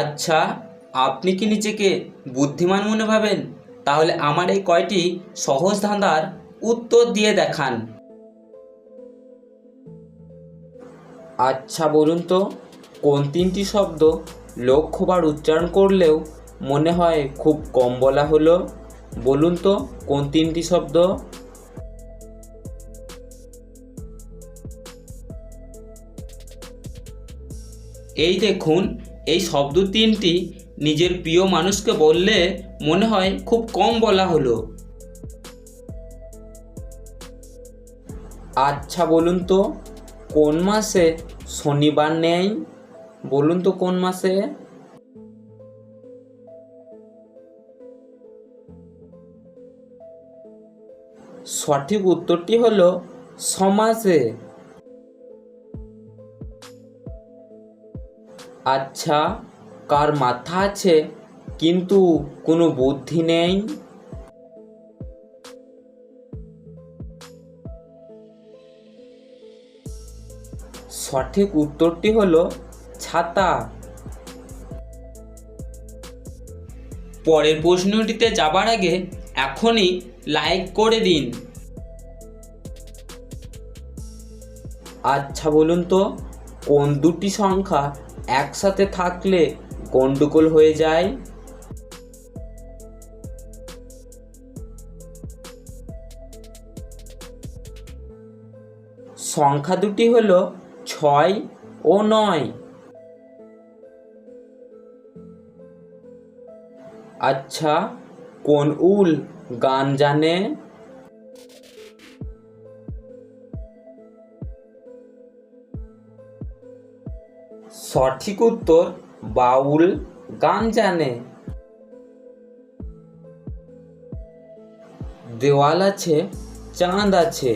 আচ্ছা আপনি কি নিজেকে বুদ্ধিমান মনে ভাবেন? তাহলে আমার এই কয়টি সহজ ধাঁধার উত্তর দিয়ে দেখান। আচ্ছা বলুন তো, কোন তিনটি শব্দ লক্ষ্যবার উচ্চারণ করলেও মনে হয় খুব কম বলা হলো? বলুন তো, কোন তিনটি শব্দ? এই দেখুন এই শব্দ তিনটি নিজের প্রিয় মানুষকে বললে মনে হয় খুব কম বলা হলো। আচ্ছা বলুন তো, কোন মাসে শনিবার নেই? বলুন তো, কোন মাসে? সঠিক উত্তরটি হলো সমাসে। আচ্ছা কার মাথা আছে, কিন্তু কোনো বুদ্ধি নেই? সঠিক উত্তরটি হলো ছাতা। পরের প্রশ্নটিতে যাবার আগে এখনই লাইক করে দিন। আচ্ছা বলুন তো, কোন দুটি সংখ্যা একসাথে থাকলে গন্ডগোল হয়ে যায়। সংখ্যা দুটি হল ছয় ও নয়। আচ্ছা কোন উল গান জানে? সঠিক উত্তর বাউল গান জানে। দেওয়াল আছে, চাঁদ আছে,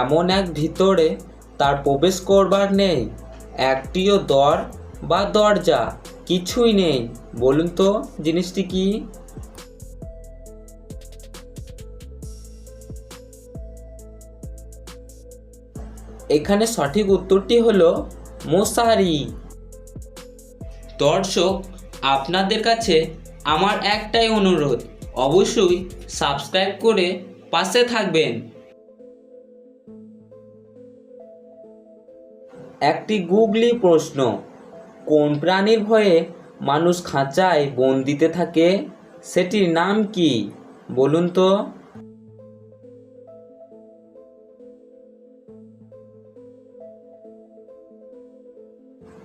এমন এক ভিতরে তার প্রবেশ করবার নেই। একটিও দর বা দরজা কিছুই নেই। বলুন তো, জিনিসটি কি? এখানে সঠিক উত্তরটি হলো মশারি দর্শক, আপনাদের কাছে আমার একটাই অনুরোধ, অবশ্যই সাবস্ক্রাইব করে পাশে থাকবেন। একটি গুগলি প্রশ্ন, কোন প্রাণীর ভয়ে মানুষ খাঁচায় বন্দিতে থাকে? সেটির নাম কি? বলুন তো।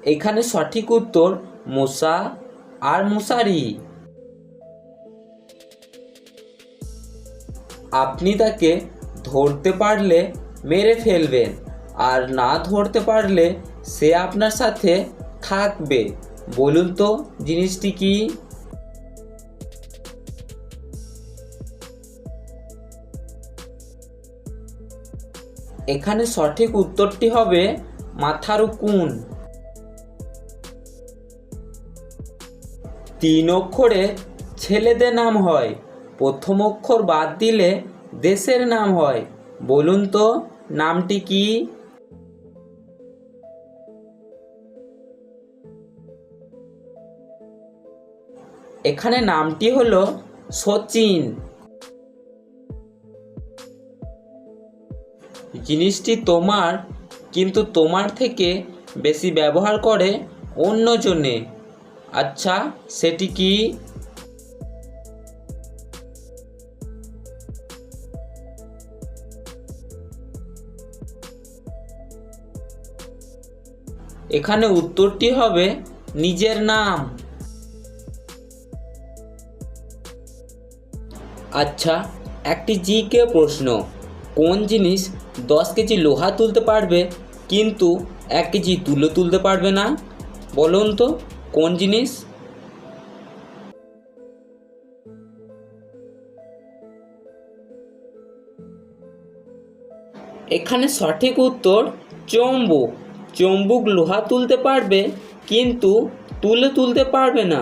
এখানে সঠিক উত্তর মশা আর মশারি আপনি তাকে ধরতে পারলে মেরে ফেলবেন, আর না ধরতে পারলে সে আপনার সাথে থাকবে। বলুন তো জিনিসটি কি? এখানে সঠিক উত্তরটি হবে মাথার কুন তিন অক্ষরে ছেলেদের নাম হয়। প্রথম অক্ষর বাদ দিলে দেশের নাম হয়। বলুন তো, নামটি কি? এখানে নামটি হলো সচিন। জিনিসটি তোমার, কিন্তু তোমার থেকে বেশি ব্যবহার করে অন্যজনে। আচ্ছা সেটি কি? এখানে উত্তরটি হবে নিজের নাম। আচ্ছা একটি জি জিকে প্রশ্ন। কোন জিনিস দশ কেজি লোহা তুলতে পারবে, কিন্তু এক কেজি তুলো তুলতে পারবে না? বলুন তো। কোন জিনিস? এখানে সঠিক উত্তর চম্বুক। চম্বুক লোহা তুলতে পারবে, কিন্তু তুলে তুলতে পারবে না।